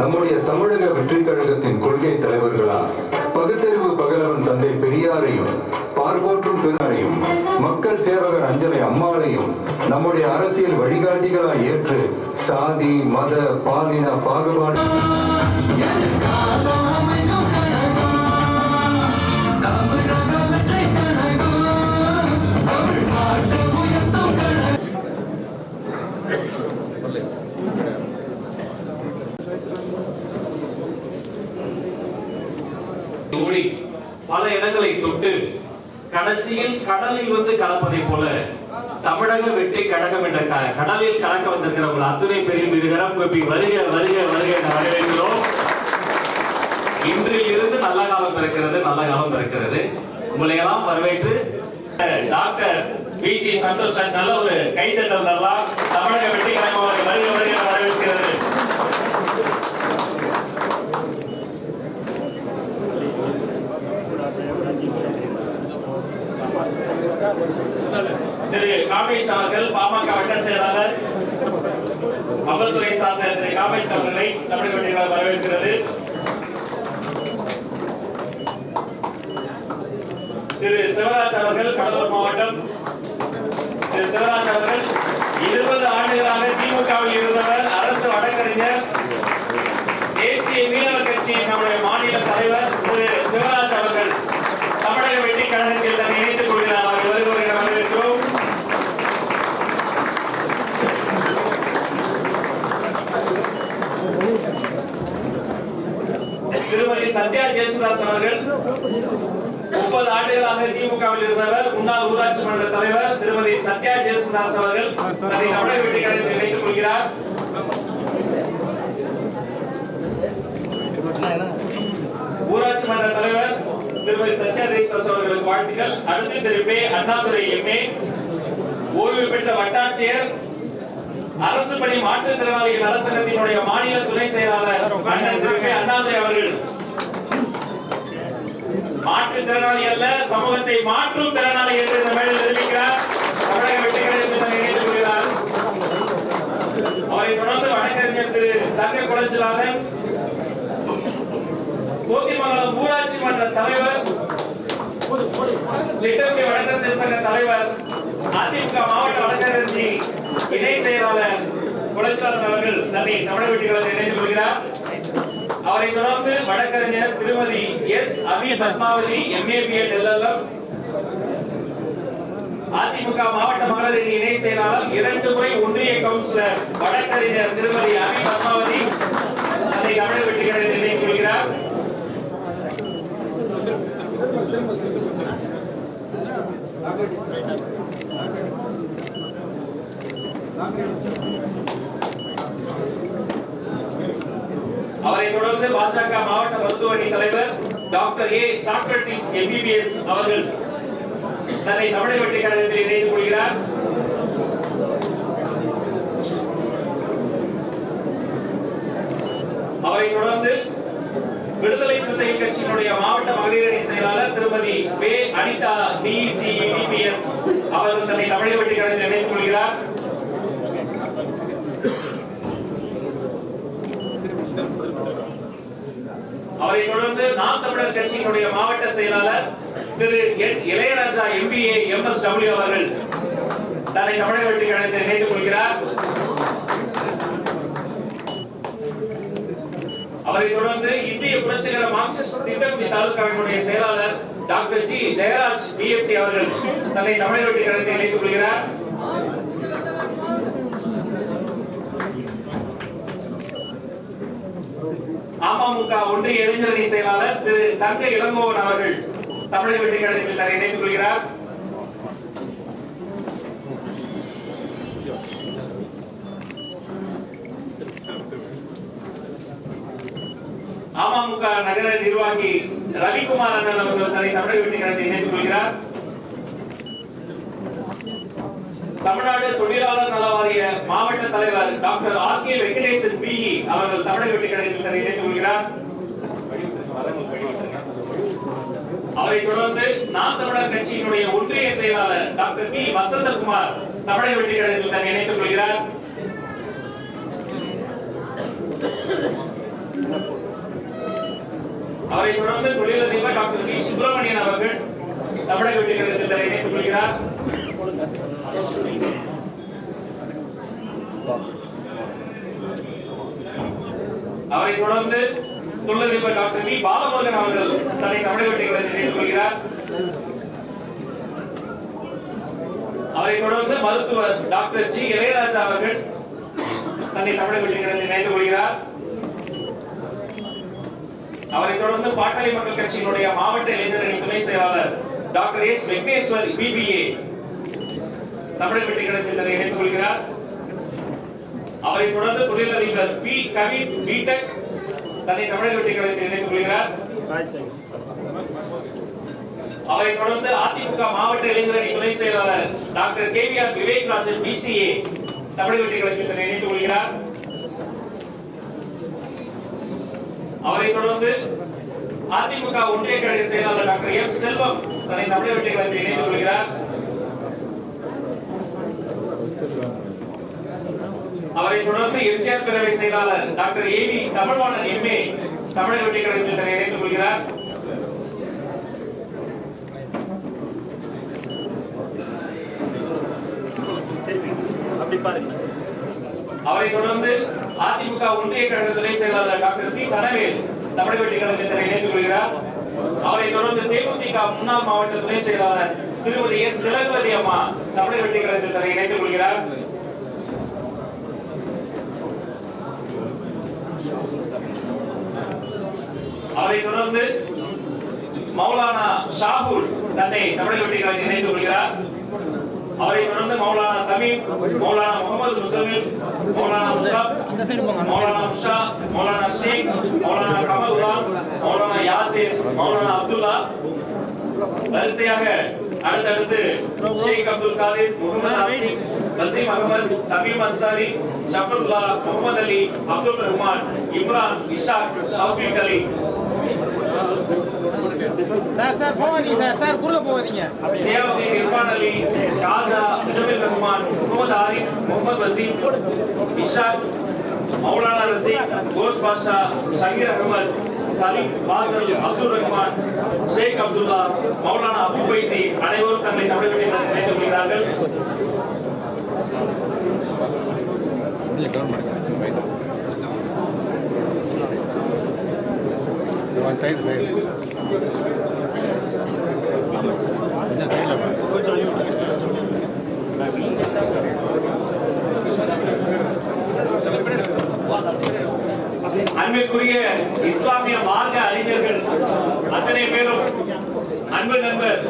நம்முடைய தமிழ் ஓடி பல இடங்களை தொட்டு கடைசியில் கடலில் வந்து கலப்பதை போல தமிழக வெற்றி கழகம் என்ற கடலில் கலக்க வந்திருக்கிறவர்கள் அத்துணை பேரையும் இருகரம் கூப்பி வருக வருக வருக என வரவேற்கிறோம். இன்றில் இருந்து நல்ல காலம் பிறக்கிறது நல்ல காலம் பிறக்கிறது. உங்களை எல்லாம் வரவேற்று டாக்டர் பி. ஜி. சந்தோஷ் நல்ல ஒரு கைதட்டல் தரலாம். தமிழக வெற்றி கழகம் வருக வருக என வரவேற்கிறது திரு காமேஷ் அவர்கள் பாமக வட்ட செயலாளர் அமல்துறை சார்ந்த திரு காமேஷ் அவர்களை தமிழக வெற்றிகளால் வரவேற்கிறது. திரு சிவராஜ் அவர்கள் கடலூர் மாவட்டம். திரு சிவராஜ் அவர்கள் இருபது ஆண்டுகளாக திமுகவில் இருந்தவர் அரசு வழக்கறிஞர் தேசிய மீனவர் கட்சியின் நம்முடைய மாநில தலைவர் திரு சிவராஜ் அவர்கள் தமிழக வெற்றி கழகத்தில் தன்னை இணைத்துக் கொள்கிறார் அவர் வருகிறவரை வரவேற்கிறோம் திருமதி சத்யா ஜெயசுதாஸ் அவர்கள் முப்பது ஆண்டுகளாக திமுகவில் இருந்தவர். முன்னாள் ஊராட்சி மன்ற தலைவர் திருமதி சத்யா ஜெயசுதாஸ் அவர்கள் அதை தமிழக வெற்றி கழகத்தில் இணைத்துக் கொள்கிறார். ஊராட்சி மன்ற தலைவர் திருமதி சத்யா ஜெயசுதாஸ் அவர்களுக்கு வாழ்த்துக்கள். அடுத்து திரு அண்ணாதுரை எம்ஏ. ஓய்வு பெற்ற வட்டாட்சியர். அரசு பணி மாற்றுத்திறனாளிகள் நலசங்கத்தினுடைய மாநில துணை செயலாளர் அண்ணன் திரு அண்ணாதுரை அவர்கள். மாற்றுத்திறனாளி அல்ல சமூகத்தை மாற்றும் திறனாளி என்று இந்த மேடையில் தெரிவிக்கிறார். தமிழக வெற்றிகளை தன்னை கொள்கிறார் அவரை தொடர்ந்து வழக்கறிஞர் திரு தங்க குலச்சிலாதன் கோத்திமங்கலம் ஊராட்சி மன்ற தலைவர் திட்டக்குடி வழக்கறிஞர் சங்க தலைவர் அதிமுக மாவட்ட வழக்கறிஞர் இணை செயலாளர் குலச்சிலாதன் அவர்கள் தன்னை தமிழக வெற்றிகளை இணைத்துக் கொள்கிறார். அவரை தொடர்ந்து வழக்கறிஞர் திருமதி S. Abi Padmavathi MA BEd LLM AIADMK மாவட்ட மகளிர் இணை செயலாளர் இரண்டு முறை ஒன்றிய கவுன்சிலர் வழக்கறிஞர் திருமதி அபி பத்மாவதி அதை தமிழக வெற்றிகளை நினைவு கொள்கிறார். அவரை தொடர்ந்து பாஜக மாவட்ட மருத்துவமனை தலைவர் டாக்டர் ஏ சாக்ரட்டிஸ் எம்பிபிஎஸ் அவர்கள் தன்னை தமிழக வெற்றி கழகத்தில் இணைந்து கொள்கிறார். அவரை தொடர்ந்து விடுதலை சிறுத்தைகள் கட்சியினுடைய மாவட்ட மகளிரணி செயலாளர் திருமதி வே அனிதா டிஇசி டிபிஎன் அவர்கள் தன்னை தமிழக வெற்றி கழகத்தில் இணைத்துக் கொள்கிறார் அவரை தொடர்ந்து நாம் தமிழர் கட்சியினுடைய மாவட்ட செயலாளர் திரு Ilayaraja MBA M S W அவர்கள் தன்னை தமிழக வெற்றி கழகத்தில் இணைத்துக் கொள்கிறார். அவரை தொடர்ந்து இந்திய புரட்சிகர மார்க்சிஸ்ட் திட்டக்குடி தாலுகாவினுடைய செயலாளர் டாக்டர் ஜி. ஜெயராஜ் பிஎஸ்சி அவர்கள் தன்னை தமிழக வெற்றி அழைத்து இணைத்துக் கொள்கிறார். அமமுக ஒன்றிய இளைஞரணி செயலாளர் திரு தங்க இளங்கோவன் அவர்கள் தமிழக வெற்றி கழகத்தில் தன்னை இணைத்துக் கொள்கிறார். அமமுக நகர நிர்வாகி ரவிக்குமார் அண்ணன் அவர்கள் தன்னை தமிழக வெற்றி கழகத்தில் இணைத்துக் கொள்கிறார். தமிழ்நாடு தொழிலாளர் மாவட்ட தலைவர் doctor R K Venkatesan BE அவர்கள் தமிழக வெற்றி கழகத்தில் இணைந்து கொள்கிறார். அவரை தொடர்ந்து நாம் தமிழர் கட்சியினுடைய ஒன்றிய செயலாளர் டாக்டர் பி. வசந்தகுமார் தமிழக வெற்றி கழகத்தில் தன்னை இணைத்துக் கொள்கிறார். அவரை தொடர்ந்து தொழிலதிபர் டாக்டர் வி சுப்பிரமணியன் அவர்கள் தமிழக வெற்றிகளுக்கு இணைத்துக் கொள்கிறார். அவரை தொடர்ந்து தொழிலதிபர் டாக்டர் வி. பாலமுருகன் அவர்கள் தன்னை தமிழக வெற்றிகளுக்கு இணைத்துக் கொள்கிறார். அவரை தொடர்ந்து மருத்துவர் டாக்டர் ஜி. இளையராஜா அவர்கள் தன்னை தமிழக வெற்றிகளில் இணைந்து கொள்கிறார். அவரை தொடர்ந்து பாட்டாளி மக்கள் கட்சியினுடைய மாவட்ட இளைஞர்களின் துணை செயலாளர் டாக்டர் எஸ். வெங்கடேஸ்வர் பிபிஏ தமிழக வெற்றிகளில் தன்னை இணைத்துக் கொள்கிறார். அவரை தொடர்ந்து தொழிலதிபர் பி கவி பிடெக் தன்னை தமிழக வெற்றிகளில் இணைத்துக் கொள்கிறார் அவரை தொடர்ந்து அதிமுக மாவட்ட இளைஞரணி துணை செயலாளர் doctor K V R Vivek Rajan BCA தமிழக வெற்றிகளுக்கு தன்னை இணைத்துக் கொள்கிறார். அவரை தொடர்ந்து அதிமுக ஒன்றிய கழக செயலாளர் டாக்டர் எம் செல்வம் தன்னை தமிழக வெற்றி கழகத்தில் இணைத்துக் கொள்கிறார். அவரை தொடர்ந்து எம்ஜிஆர் பேரவை செயலாளர் doctor A V Tamilvanan MA தமிழக வெற்றிகளுக்கு தன்னை இணைத்துக் கொள்கிறார். அப்படி பாருங்க அவரை தொடர்ந்து அதிமுக ஒன்றிய கழக துணை செயலாளர் டாக்டர் பி தனவேல் தமிழக வெற்றிகளுக்கு தன்னை இணைத்துக் கொள்கிறார். அவரை தொடர்ந்து தேமுதிக முன்னாள் மாவட்ட துணை செயலாளர் திருமதி எஸ் திலகவதி அம்மா தமிழக வெற்றிகளுக்கு தன்னை இணைத்துக் கொள்கிறார். அவரை தொடர்ந்து மௌலானா ஷாஹூல் தன்னை தமிழக வெற்றிகளை இணைந்து கொள்கிறார். அவரை தொடர்ந்து மௌலானா தமிம் மௌலானா முகமது முசமில் மௌலானா முஷாப் மௌலானா உஷா மௌலானா ஷேக் மௌலானா கமலுல்லா மௌலானா யாசிர் மௌலானா அப்துல்லா. வரிசையாக அடுத்தடுத்து ஷேக் அப்துல் காதிர் முகமது ஆசிம் வசீம் அகமது தமீம் அன்சாரி ஷஃபருல்லா முகமது அலி அப்துல் ரஹ்மான் இம்ரான் இஷாக் தௌஃபீக் அலி. சார் சார் போகாதீங்க சார். சார் குறுக்க போகாதீங்க. சியாவுதீன் இர்ஃபான் அலி ஷாஜா முஜமில் ரஹ்மான் முகமது ஆரிஃப் முகமது வசீம் இஷாக் மௌலானா ரசீக் கோஷ் பாஷா ஷங்கீர் அகமது சலீம் பாசல் அப்துல் ரஹ்மான் ஷேக் அப்துல்லா மௌலானா அபு பைசி அனைவரும் தங்களை தமிழகத்தில் நினைத்துக் கொள்கிறார்கள். ஒன் சைடு சைடு கொஞ்சம் சைடில் அன்பிற்குரிய இஸ்லாமிய மார்க்க அறிஞர்கள் அத்தனை பேரும் அன்பு நண்பர்.